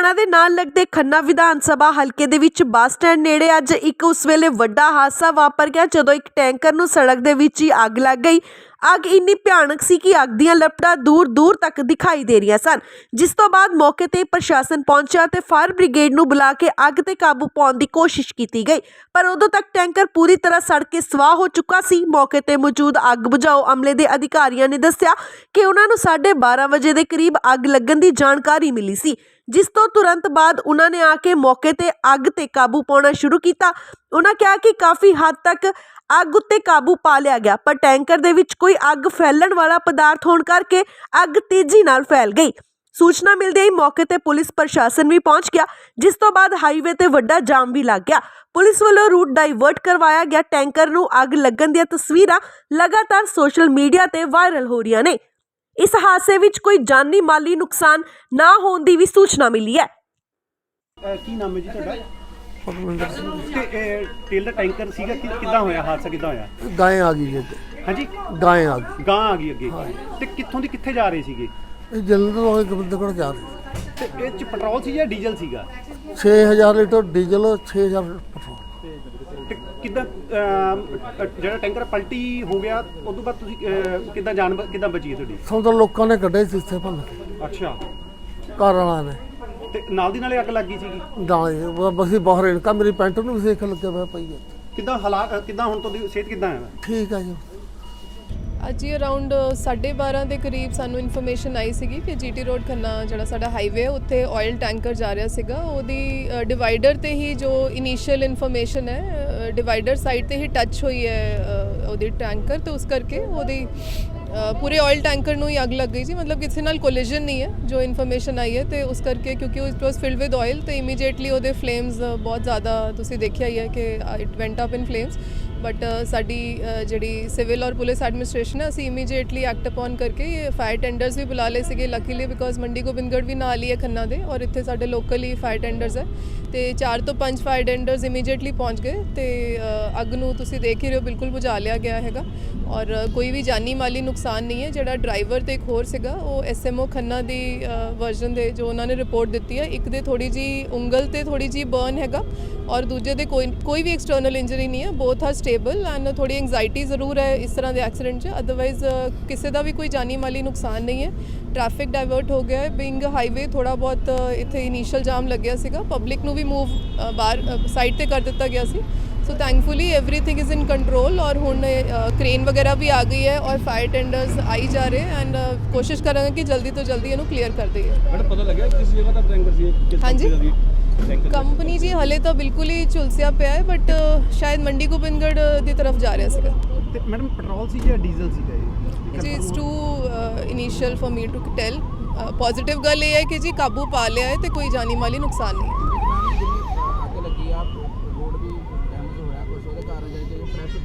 ਲੁਧਿਆਣਾ ਦੇ ਨਾਲ ਲੱਗਦੇ ਖੰਨਾ ਵਿਧਾਨ ਸਭਾ ਹਲਕੇ ਦੇ ਵਿੱਚ ਬੱਸ ਸਟੈਂਡ ਨੇੜੇ ਅੱਜ ਇੱਕ ਉਸ ਵੇਲੇ ਵੱਡਾ ਹਾਦਸਾ ਵਾਪਰ ਗਿਆ ਜਦੋਂ ਇੱਕ ਟੈਂਕਰ ਨੂੰ ਸੜਕ ਦੇ ਵਿੱਚ ਹੀ ਅੱਗ ਲੱਗ ਗਈ। ਅੱਗ ਇੰਨੀ ਭਿਆਨਕ ਸੀ ਕਿ ਅੱਗ ਦੀਆਂ ਲਪਟਾਂ ਦੂਰ ਦੂਰ ਤੱਕ ਦਿਖਾਈ ਦੇ ਰਹੀਆਂ ਸਨ। ਜਿਸ ਤੋਂ ਬਾਅਦ ਮੌਕੇ ਤੇ ਪ੍ਰਸ਼ਾਸਨ ਪਹੁੰਚਿਆ ਤੇ ਫਾਇਰ ਬ੍ਰਿਗੇਡ ਨੂੰ ਬੁਲਾ ਕੇ ਅੱਗ ਤੇ ਕਾਬੂ ਪਾਉਣ ਦੀ ਕੋਸ਼ਿਸ਼ ਕੀਤੀ ਗਈ। ਪਰ ਉਦੋਂ ਤੱਕ ਟੈਂਕਰ ਪੂਰੀ ਤਰ੍ਹਾਂ ਸੜ ਕੇ ਸਵਾਹ ਹੋ ਚੁੱਕਾ ਸੀ। ਮੌਕੇ ਤੇ ਮੌਜੂਦ ਅੱਗ ਬੁਝਾਓ ਅਮਲੇ ਦੇ ਅਧਿਕਾਰੀਆਂ ਨੇ ਦੱਸਿਆ ਕਿ ਉਹਨਾਂ ਨੂੰ 12:30 ਵਜੇ ਦੇ ਕਰੀਬ ਅੱਗ ਲੱਗਣ ਦੀ ਜਾਣਕਾਰੀ ਮਿਲੀ ਸੀ। ਜਿਸ ਤੋਂ ਤੁਰੰਤ ਬਾਅਦ ਉਹਨਾਂ ਨੇ ਆ ਕੇ ਮੌਕੇ ਤੇ ਅੱਗ ਤੇ ਕਾਬੂ ਪਾਉਣਾ ਸ਼ੁਰੂ ਕੀਤਾ। ਉਹਨਾਂ ਕਿਹਾ ਕਿ ਕਾਫੀ ਹੱਦ ਤੱਕ ਅੱਗ ਉੱਤੇ ਕਾਬੂ ਪਾ ਲਿਆ ਗਿਆ, ਪਰ ਟੈਂਕਰ ਦੇ ਵਿੱਚ ਕੋਈ ਅੱਗ ਫੈਲਣ ਵਾਲਾ ਪਦਾਰਥ ਹੋਣ ਕਰਕੇ ਅੱਗ ਤੇਜ਼ੀ ਨਾਲ ਫੈਲ ਗਈ। ਸੂਚਨਾ ਮਿਲਦੇ ਹੀ ਮੌਕੇ ਤੇ ਪੁਲਿਸ ਪ੍ਰਸ਼ਾਸਨ ਵੀ ਪਹੁੰਚ ਗਿਆ, ਜਿਸ ਤੋਂ ਬਾਅਦ ਹਾਈਵੇ ਤੇ ਵੱਡਾ ਜਾਮ ਵੀ ਲੱਗ ਗਿਆ। ਪੁਲਿਸ ਵੱਲੋਂ ਰੂਟ ਡਾਈਵਰਟ ਕਰਵਾਇਆ ਗਿਆ। ਟੈਂਕਰ ਨੂੰ ਅੱਗ ਲੱਗਣ ਦੀਆਂ ਤਸਵੀਰਾਂ ਲਗਾਤਾਰ ਸੋਸ਼ਲ ਮੀਡੀਆ ਤੇ ਵਾਇਰਲ ਹੋ ਰਹੀਆਂ ਨੇ। ਇਸ ਹਾਦਸੇ ਵਿੱਚ ਕੋਈ ਜਾਨੀ ਮਾਲੀ ਨੁਕਸਾਨ ਨਾ ਹੋਣ ਦੀ ਵੀ ਸੂਚਨਾ ਮਿਲੀ ਹੈ। ਅਹ ਕੀ ਨਾਮ ਹੈ ਜੀ ਤੁਹਾਡਾ? ਪਰਮਿੰਦਰ ਸਿੰਘ ਤੇ ਇਹ ਤੇਲ ਦਾ ਟੈਂਕਰ ਸੀਗਾ ਕਿ ਕਿੱਦਾਂ ਹੋਇਆ? ਹਾਦਸਾ ਕਿੱਦਾਂ ਹੋਇਆ? ਗਾਂ ਆ ਗਈ ਜੀ। ਹਾਂਜੀ? ਗਾਂ ਆ ਗਈ। ਗਾਂ ਆ ਗਈ ਅੱਗੇ। ਤੇ ਕਿੱਥੋਂ ਦੀ ਕਿੱਥੇ ਜਾ ਰਹੇ ਸੀਗੇ? ਇਹ ਜਲੰਧਰ ਵਾਲੇ ਗੋਬਿੰਦਗੜ੍ਹ ਜਾ ਰਹੇ। ਤੇ ਇਹ ਚ ਪੈਟਰੋਲ ਸੀ ਜਾਂ ਡੀਜ਼ਲ ਸੀਗਾ? 6000 ਲੀਟਰ ਡੀਜ਼ਲ 6000 ਪੈਟਰੋਲ। ਕਿੱਦਾਂ ਜਿਹੜਾ ਟੈਂਕਰ ਪਲਟੀ ਹੋ ਗਿਆ ਉਸ ਤੋਂ ਬਾਅਦ ਤੁਸੀਂ ਅ, ਕਿੱਦਾਂ ਜਾਨ ਬ- ਕਿੱਦਾਂ ਬਚੀ ਹੈ ਤੁਹਾਡੀ? ਸਾਨੂੰ ਤਾਂ ਲੋਕਾਂ ਨੇ ਕੱਢੇ ਸੀ ਇੱਥੇ ਭੰਨ ਕੇ। ਅੱਛਾ। ਘਰ ਵਾਲਿਆਂ ਨੇ। ਤੇ ਨਾਲ ਦੀ ਨਾਲੇ ਅੱਗ ਲੱਗੀ ਸੀਗੀ? ਗਾਂ ਬਸੀ ਬਾਹਰ ਇਨਕਾ ਮੇਰੀ ਪੈਂਟ ਨੂੰ ਵੀ ਸੇਕ ਲੱਗਿਆ ਹੋਇਆ ਪਈ ਹੈ। ਕਿੱਦਾਂ ਹਾਲਾਤ ਅ, ਕਿੱਦਾਂ ਹੁਣ ਤੁਹਾਡੀ ਸਿਹਤ ਕਿੱਦਾਂ ਹੈ? ਠੀਕ ਹੈ ਜੀ। ਅੱਜ ਹੀ ਅਰਾਊਂਡ 12:30 ਦੇ ਕਰੀਬ ਸਾਨੂੰ ਇਨਫੋਰਮੇਸ਼ਨ ਆਈ ਸੀਗੀ ਕਿ ਜੀਟੀ ਰੋਡ ਖੰਨਾ ਜਿਹੜਾ ਸਾਡਾ ਹਾਈਵੇ ਹੈ ਉੱਥੇ ਆਇਲ ਟੈਂਕਰ ਜਾ ਰਿਹਾ ਸੀਗਾ। ਉਹਦੀ ਡਿਵਾਈਡਰ ਤੇ ਹੀ ਜੋ ਇਨੀਸ਼ੀਅਲ ਇਨਫੋਰਮੇਸ਼ਨ ਹੈ ਡਿਵਾਈਡਰ ਸਾਈਡ ਤੇ ਹੀ ਟੱਚ ਹੋਈ ਹੈ ਉਹਦੇ ਟੈਂਕਰ ਤੇ ਉਸ ਕਰਕੇ ਉਹਦੀ ਪੂਰੇ ਆਇਲ ਟੈਂਕਰ ਨੂੰ ਹੀ ਅੱਗ ਲੱਗ ਗਈ ਸੀ। ਮਤਲਬ ਕਿਸੇ ਨਾਲ ਕੋਲੀਜਨ ਨਹੀਂ ਹੈ, ਜੋ ਇਨਫੋਰਮੇਸ਼ਨ ਆਈ ਹੈ ਤੇ ਉਸ ਕਰਕੇ ਕਿਉਂਕਿ it was filled with oil ਤੇ ਇਮੀਡੀਏਟਲੀ ਉਹਦੇ ਫਲੇਮਸ ਬਹੁਤ ਜ਼ਿਆਦਾ ਤੁਸੀਂ ਦੇਖਿਆ ਹੀ ਹੈ ਕਿ it went up in flames but ਸਾਡੀ ਜਿਹੜੀ ਸਿਵਲ ਔਰ ਪੁਲਿਸ ਐਡਮਿਨਿਸਟ੍ਰੇਸ਼ਨ ਹੈ, ਅਸੀਂ ਇਮੀਡੀਏਟਲੀ ਐਕਟ ਅਪਨ ਕਰਕੇ ਇਹ ਫਾਇਰ ਟੈਂਡਰਸ ਵੀ ਬੁਲਾ ਲਏ ਸੀਗੇ। ਲੱਕੀਲੀ ਬਿਕੋਜ਼ ਮੰਡੀ ਗੋਬਿੰਦਗੜ੍ਹ ਵੀ ਨਾਲ ਹੀ ਹੈ ਖੰਨਾ ਦੇ ਔਰ ਇੱਥੇ ਸਾਡੇ ਲੋਕਲ ਹੀ ਫਾਇਰ ਟੈਂਡਰਸ ਹੈ। ਤੇ 4 ਤੋਂ 5 ਫਾਇਰ ਟੈਂਡਰਸ ਇਮੀਡੀਏਟਲੀ ਪਹੁੰਚ ਗਏ ਤੇ ਅੱਗ ਨੂੰ ਤੁਸੀਂ ਦੇਖ ਹੀ ਰਹੇ ਹੋ, ਬਿਲਕੁਲ ਬੁਝਾ ਲਿਆ ਗਿਆ ਹੈਗਾ। ਔਰ ਕੋਈ ਵੀ ਜਾਨੀ ਮਾਲੀ ਨੁਕਸਾਨ ਨਹੀਂ ਹੈ, ਜਿਹੜਾ ਡਰਾਈਵਰ ਤੇ ਇੱਕ ਹੋਰ ਸੀਗਾ, ਉਹ ਐਸਐਮਓ ਖੰਨਾ ਦੀ ਵਰਜ਼ਨ ਦੇ ਜੋ ਉਹਨਾਂ ਨੇ ਰਿਪੋਰਟ ਦਿੱਤੀ ਹੈ, ਇੱਕ ਦੇ ਥੋੜੀ ਜੀ ਉਂਗਲ ਤੇ ਥੋੜੀ ਜੀ ਬਰਨ ਹੈਗਾ, ਔਰ ਦੂਜੇ ਦੇ ਕੋਈ ਕੋਈ ਵੀ ਐਕਸਟਰਨਲ ਇੰਜਰੀ ਨਹੀਂ ਹੈ ਬੋਥ ਆਰ ਸਟੇਬਲ ਐਂਡ ਥੋੜੀ ਐਂਗਜ਼ਾਈਟੀ ਜ਼ਰੂਰ ਹੈ ਇਸ ਤਰ੍ਹਾਂ ਦੇ ਐਕਸੀਡੈਂਟ 'ਚ। ਅਦਰਵਾਈਜ਼ ਕਿਸੇ ਦਾ ਵੀ ਕੋਈ ਜਾਨੀ ਮਾਲੀ ਨੁਕਸਾਨ ਨਹੀਂ ਹੈ। ਟ੍ਰੈਫਿਕ ਡਾਇਵਰਟ ਹੋ ਗਿਆ ਹੈ ਬਿੰਗ ਹਾਈਵੇ ਥੋੜਾ ਬਹੁਤ ਇੱਥੇ ਇਨੀਸ਼ੀਅਲ ਜਾਮ ਲੱਗਿਆ ਸੀਗਾ ਪਬਲਿਕ ਨੂੰ ਵੀ ਮੂਵ ਬਾਹਰ ਸਾਈਡ ਤੇ ਕਰ ਦਿੱਤਾ ਗਿਆ ਸੀ। So thankfully everything is in control ਔਰ ਹੁਣ ਕ੍ਰੇਨ ਵਗੈਰਾ ਵੀ ਆ ਗਈ ਹੈ ਔਰ ਫਾਇਰ ਟੈਂਡਰਸ ਆਈ ਜਾ ਰਹੇ ਐਂਡ ਕੋਸ਼ਿਸ਼ ਕਰਾਂਗੇ ਕਿ ਜਲਦੀ ਤੋਂ ਜਲਦੀ ਇਹਨੂੰ ਕਲੀਅਰ ਕਰ ਦਈਏ। ਮੈਡਮ ਪਤਾ ਲੱਗਿਆ ਕਿਸ ਜਗ੍ਹਾ ਦਾ ਟੈਂਕਰ ਸੀ ਹਾਂਜੀ ਕੰਪਨੀ ਜੀ ਹਲੇ ਤਾਂ ਬਿਲਕੁਲ ਹੀ ਝੁਲਸਿਆ ਪਿਆ ਹੈ ਬਟ ਸ਼ਾਇਦ ਮੰਡੀ ਗੋਬਿੰਦਗੜ ਦੀ ਤਰਫ ਜਾ ਰਿਹਾ ਸੀਗਾ। ਮੈਡਮ ਪੈਟਰੋਲ ਸੀ ਜਾਂ ਡੀਜ਼ਲ ਸੀਗਾ ਇਹ? ਜੀ it's too initial for me to tell positive ਗੱਲ ਇਹ ਹੈ ਕਿ ਜੀ ਕਾਬੂ ਪਾ ਲਿਆ ਹੈ ਤੇ ਕੋਈ ਜਾਨੀ ਮਾਲੀ ਨੁਕਸਾਨ ਨਹੀਂ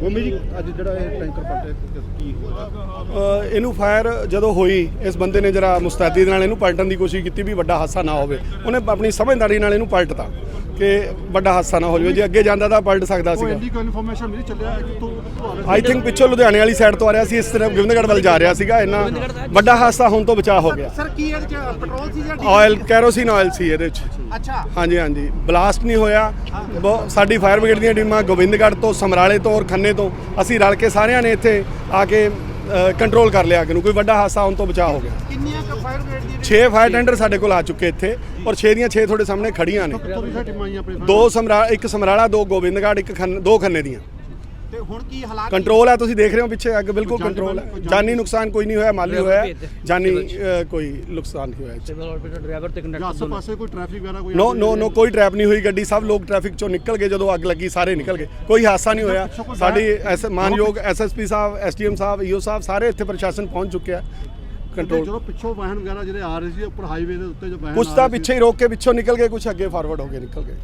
ਭੂਮੀ ਜੀ ਅੱਜ ਜਿਹੜਾ ਇਹ ਟੈਂਕਰ ਪਲਟੇ ਕੀ ਹੋਇਆ ਇਹਨੂੰ ਫਾਇਰ ਜਦੋਂ ਹੋਈ ਇਸ ਬੰਦੇ ਨੇ ਜਰਾ ਮੁਸਤੈਦੀ ਦੇ ਨਾਲ ਇਹਨੂੰ ਪਲਟਣ ਦੀ ਕੋਸ਼ਿਸ਼ ਕੀਤੀ ਵੀ ਵੱਡਾ ਹਾਦਸਾ ਨਾ ਹੋਵੇ। ਉਹਨੇ ਆਪਣੀ ਸਮਝਦਾਰੀ ਨਾਲ ਇਹਨੂੰ ਪਲਟਤਾ ਕਿ ਵੱਡਾ ਹਾਦਸਾ ਨਾ ਹੋ ਜਾਵੇ। ਜੇ ਅੱਗੇ ਜਾਂਦਾ ਤਾਂ ਪਲਟ ਸਕਦਾ ਸੀਗਾ। ਇੰਨੀ ਇਨਫੋਰਮੇਸ਼ਨ ਮਿਲੀ ਚੱਲਿਆ ਕਿ ਤੂੰ ਆਈ ਥਿੰਕ ਪਿੱਛੋਂ ਲੁਧਿਆਣੇ ਵਾਲੀ ਸਾਈਡ ਤੋਂ ਆ ਰਿਹਾ ਸੀ ਇਸ ਤਰ੍ਹਾਂ ਗੋਬਿੰਦਗੜ੍ਹ ਵੱਲ ਜਾ ਰਿਹਾ ਸੀਗਾ। ਇੰਨਾ ਵੱਡਾ ਹਾਦਸਾ ਹੋਣ ਤੋਂ ਬਚਾਅ ਹੋ ਗਿਆ। ਸਰ ਕੀ ਇਹਦੇ ਚ ਪੈਟਰੋਲ ਸੀ ਜਾਂ ਆਇਲ ਕੈਰੋਸਿਨ ਆਇਲ ਸੀ ਇਹਦੇ ਵਿੱਚ ਅੱਛਾ। ਹਾਂਜੀ ਹਾਂਜੀ। ਬਲਾਸਟ ਨਹੀਂ ਹੋਇਆ। ਸਾਡੀ ਫਾਇਰ ਬ੍ਰਿਗੇਡ ਦੀਆਂ ਟੀਮਾਂ ਗੋਬਿੰਦਗੜ੍ਹ ਤੋਂ ਸਮਰਾਲੇ ਤੋਂ ਔਰ ਖੰਨੇ ਤੋਂ ਅਸੀਂ ਰਲ ਕੇ ਸਾਰਿਆਂ ਨੇ ਇੱਥੇ ਆ ਕੇ ਕੰਟਰੋਲ ਕਰ ਲਿਆ ਅੱਗ ਨੂੰ। ਕੋਈ ਵੱਡਾ ਹਾਦਸਾ ਹੋਣ ਤੋਂ ਬਚਾਅ ਹੋ ਗਿਆ। ਕਿੰਨੀਆਂ ਕ ਫਾਇਰ ਬ੍ਰਿਗੇਡ ਦੀ 6 ਫਾਇਰ ਟੈਂਡਰ ਸਾਡੇ ਕੋਲ ਆ ਚੁੱਕੇ ਇੱਥੇ ਔਰ 6 ਦੀਆਂ 6 ਤੁਹਾਡੇ ਸਾਹਮਣੇ ਖੜੀਆਂ ਨੇ। ਦੋ ਸਮਰਾ ਇੱਕ ਸਮਰਾਲਾ ਦੋ ਗੋਬਿੰਦਗੜ੍ਹ ਇੱਕ ਖੰਨ ਦੋ ਖੰਨੇ ਦੀਆਂ। ਤੇ ਹੁਣ ਕੀ ਹਾਲਾਤ ਕੰਟਰੋਲ ਹੈ ਤੁਸੀਂ ਦੇਖ ਰਹੇ ਹੋ ਪਿੱਛੇ ਅੱਗ ਬਿਲਕੁਲ ਕੰਟਰੋਲ ਹੈ। ਜਾਨੀ- ਨੁਕਸਾਨ ਕੋਈ ਨਹੀਂ ਹੋਇਆ ਮਾਲੀ ਹੋਇਆ। ਜਾਨੀ ਕੋਈ ਨੁਕਸਾਨ ਨਹੀਂ ਹੋਇਆ ਜਾਂ ਆਸੇ ਪਾਸੇ ਕੋਈ ਟ੍ਰੈਫਿਕ ਵਗੈਰਾ ਕੋਈ ਨੋ ਨੋ ਨੋ ਕੋਈ ਟ੍ਰੈਪ ਨਹੀਂ ਹੋਈ ਗੱਡੀ। ਸਭ ਲੋਕ ਟ੍ਰੈਫਿਕ ਚੋਂ ਨਿਕਲ ਗਏ ਜਦੋਂ ਅੱਗ ਲੱਗੀ ਸਾਰੇ ਨਿਕਲ ਗਏ। ਕੋਈ ਹਾਦਸਾ ਨਹੀਂ ਹੋਇਆ। ਸਾਡੀ ਮਾਨਯੋਗ ਐਸਐਸਪੀ ਸਾਹਿਬ ਐਸਡੀਐਮ ਸਾਹਿਬ ਈਓ ਸਾਹਿਬ ਸਾਰੇ ਇੱਥੇ ਪ੍ਰਸ਼ਾਸਨ ਪਹੁੰਚ ਚੁੱਕਿਆ ਕੰਟਰੋਲ ਜਦੋਂ ਪਿੱਛੋਂ ਵਾਹਨ ਵਗੈਰਾ ਜਿਹੜੇ ਆ ਰਹੇ ਸੀ ਉੱਪਰ ਹਾਈਵੇ ਦੇ ਉੱਤੇ ਜੋ ਵਾਹਨ ਕੁਛ ਆ ਤਾਂ ਪਿੱਛੇ ਹੀ ਰੋਕ ਕੇ ਪਿੱਛੋਂ ਨਿਕਲ ਗਏ ਕੁਛ ਅੱਗੇ ਫਾਰਵਰਡ ਹੋ ਕੇ ਨਿਕਲ ਗਏ।